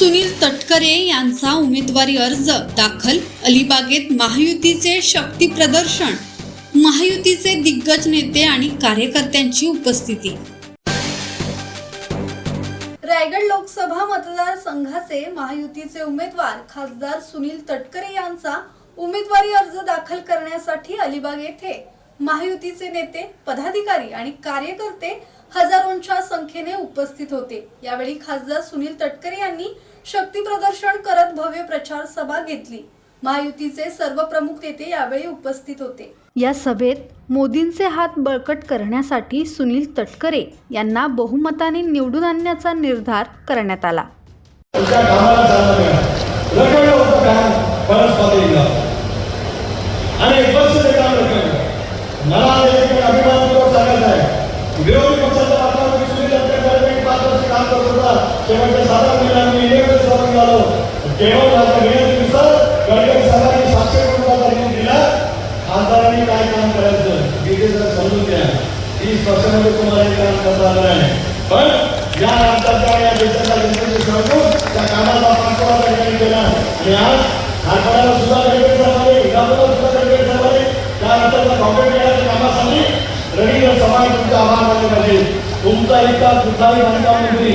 सुनील तटकरे यांचा उमेदवारी अर्ज दाखल अलिबागेत महायुतीचे शक्ती प्रदर्शन महायुतीचे दिग्गज नेते आणि कार्यकर्त्यांची उपस्थिती. रायगड लोकसभा मतदारसंघाचे महायुतीचे उमेदवार खासदार सुनील तटकरे यांचा उमेदवारी अर्ज दाखल करण्यासाठी अलिबाग येथे महायुतीचे नेते पदाधिकारी आणि कार्यकर्ते हजारोंच्या संख्येने उपस्थित होते. यावेळी खासदार सुनील तटकरे यांनी शक्ती प्रदर्शन करत भव्य प्रचार सभा घेतली. महायुतीचे सर्व प्रमुख नेते यावेळी उपस्थित होते. या सभेत मोदींचे हात बळकट करण्यासाठी सुनील तटकरे यांना बहुमताने निवडून आणण्याचा निर्धार करण्यात आला तुमच्या कामाला चालना मिळाली रखडलं होतं काम परत पातळीला आणि बस ते काम रखडलं मला देखील अभिमानपूर्वक सांगायचं आहे विरोधी पक्षाचा वातावरण सुनील तटकरे पाच वर्ष काम करत होता शेवटच्या सात आठ महिन्यांनी इंडियाकडे सहभागी झालो केवळ माझ्या विनंतीनुसार गडकरी साहेबांनी सातशे कोटी रुपयाचा निधी दिला खासदारांनी काय काम करायचं तिथे जर समजून घ्या. तीस वर्षामध्ये तुम्हाला हे काम करता आलं नाही. पण या राज्याच्या या देशाच्या जनतेचे समजून त्या कामाचा पाठपुरावा त्या ठिकाणी केला. आणि आज कारखान्याला सुद्धा गडकरी साहेबांनी विधानसभा सुद्धा गडकरी साहेबांनी त्या राज्याच्या कॉम्प्लेट केल्याच्या कामासाठी रवींद्र समाज तुमचा आभार मानले पाहिजे. तुमचा इतका कुठलाही बांधकाम मंत्री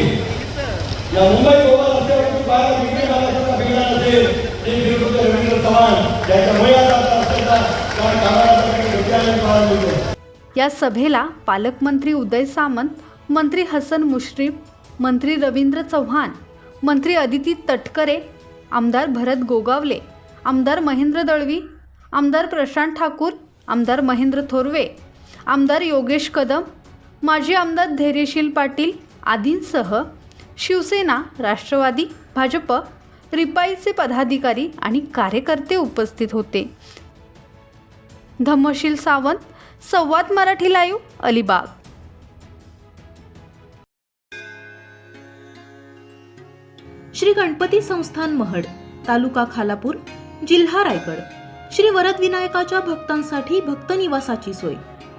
या मुंबई गोवा रस्त्यावरती बाहेर विक्री मालाचा बिघडा नसेल ते विरुद्ध रवींद्र चव्हाण याच्यामुळे आज रस्त्याचा त्या कामाला या सभेला पालकमंत्री उदय सामंत मंत्री हसन मुश्रीफ मंत्री रवींद्र चव्हाण मंत्री अदिती तटकरे आमदार भरत गोगावले आमदार महेंद्र दळवी आमदार प्रशांत ठाकूर आमदार महेंद्र थोरवे आमदार योगेश कदम माजी आमदार धैर्यशील पाटील आदींसह शिवसेना राष्ट्रवादी भाजप रिपाईचे पदाधिकारी आणि कार्यकर्ते उपस्थित होते. धम्मशील सावंत संवाद मराठी लाईव्ह अलिबाग. श्री गणपती संस्थान महड तालुका खालापूर जिल्हा रायगड. श्री वरदविनायकाच्या भक्तांसाठी भक्त निवासाची सोय.